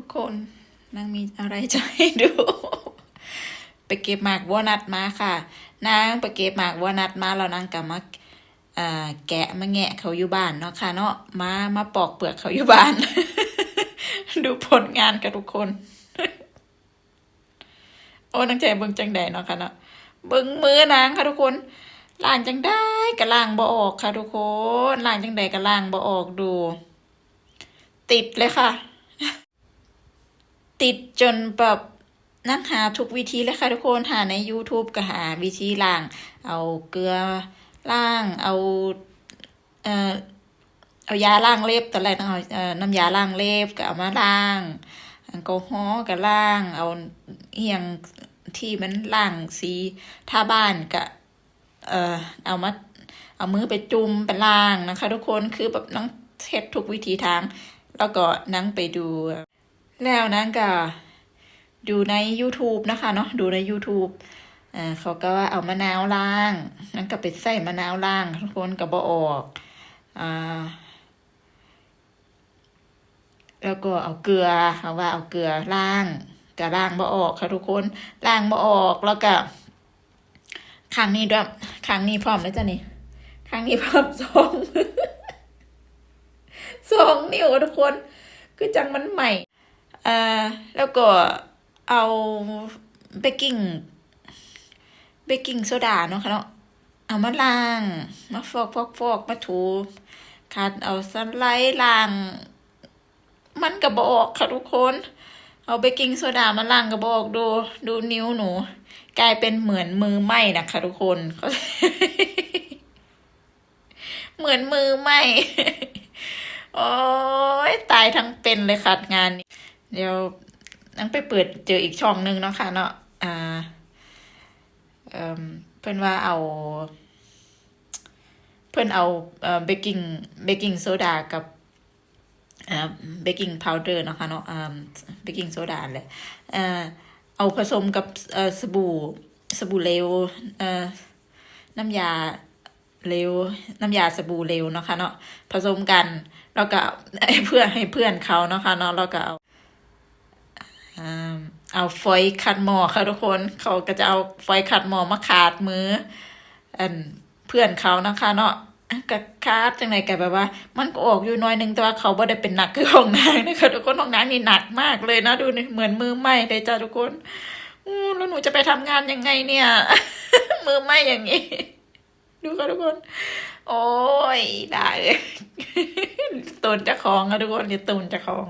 ทุกคนนางมีอะไรจะให้ดู ไปเก็บหมากบัวนัดมาค่ะ นางไปเก็บหมากบัวนัดมาแล้วนางก็มาแกะมาแงะเขาอยู่บ้านเนาะค่ะ เนาะมามาปอกเปลือกเขาอยู่บ้าน ดูผลงานกันทุกคน โอ้นังใจเบิ่งจังใดเนาะค่ะเนาะเบิ่งมือนางค่ะทุกคนล่างจังได้ก็ล่างบ่ออกค่ะทุกคนล่างจังใดก็ล่างบ่ออกดู ติดเลยค่ะ ติดจนแบบนั่งหาทุกวิธีเลยค่ะทุกคนหาใน YouTube ก็หาวิธีล้าง เอาเกลือล้าง เอาเอ่อเอายาล้างเล็บตอนแรกต้องเอาเอ่อน้ำยาล้างเล็บก็เอามาล้างแอลกอฮอล์ก็ล้าง เอาเอียงที่มันล้างสีท่าบ้านก็เอ่อเอามาเอามือไปจุ่มไปล้างนะคะ ทุกคนคือแบบน้องเทดทุกวิธีทาง แล้วก็นั่งไปดู แล้วนั่งก็ดูใน YouTube นะคะเนาะดูใน YouTube อ่าเขาก็ว่าเอามะนาวล้างนั่นก็ไปใส่มะนาวล้างทุกคนก็บอออกอ่าแล้วก็เอาเกลือเขาว่าเอาเกลือล้างก็ล้างบ่ออกค่ะทุกคนล้างบ่ออกแล้วก็ครั้งนี้ด้วยครั้งนี้พร้อมแล้วจ้ะนี่ครั้งนี้พร้อมสองสองนิ้วทุกคน คือจังมันใหม่ อ่าแล้วก็เอาเบกกิ้งเบกกิ้งโซดาเนาะค่ะเนาะเอามาล้าง มาฟอกฟอกฟอกมาถูคัดเอาสไลด์ล้าง มันกระบอกค่ะทุกคน เอาเบกกิ้งโซดามาล้างกระบอกดูดูนิ้วหนู กลายเป็นเหมือนมือไหม้นะคะทุกคน เหมือนมือไหม้โอ้ยตายทั้งเป็นเลยค่ะงานนี้ เดี๋ยวนั่งไปเปิดเจออีกช่องหนึ่งเนาะค่ะเนาะอ่าเอ่มเพื่อนว่าเอา เพื่อนเอาเอ่อเบกกิ้งเบกกิ้งโซดากับอ่าเบกกิ้งพาวเดอร์เนาะค่ะเนาะอ่าเบกกิ้งโซดาเลยเอ่อเอาผสมกับเอ่อสบู่สบู่เลวเอ่อน้ำยาเลวน้ำยาสบู่เลวเนาะค่ะเนาะผสมกันแล้วก็เพื่อให้เพื่อนเขาเนาะค่ะเนาะแล้วก็เอา เอาฟอยขัดหมอค่ะทุกคน เขาก็จะเอาฟอยขัดหมอมาขาดมืออันเพื่อนเขานะคะ เนาะก็คาดจังไหนกันแบบว่า มันก็ออกอยู่น้อยนึงแต่ว่าเขาบ่ได้เป็นหนักคือของนางนะคะทุกคนของนางนี่หนักมากเลยนะดูนี่เหมือนมือไหม้เลยจ้าทุกคนอแล้วหนูจะไปทำงานยังไงเนี่ย มือไหม้อย่างนี้ดูค่ะทุกคน โอ้ยได้ตูนจะของค่ะทุกคนอย่ตูนจะของ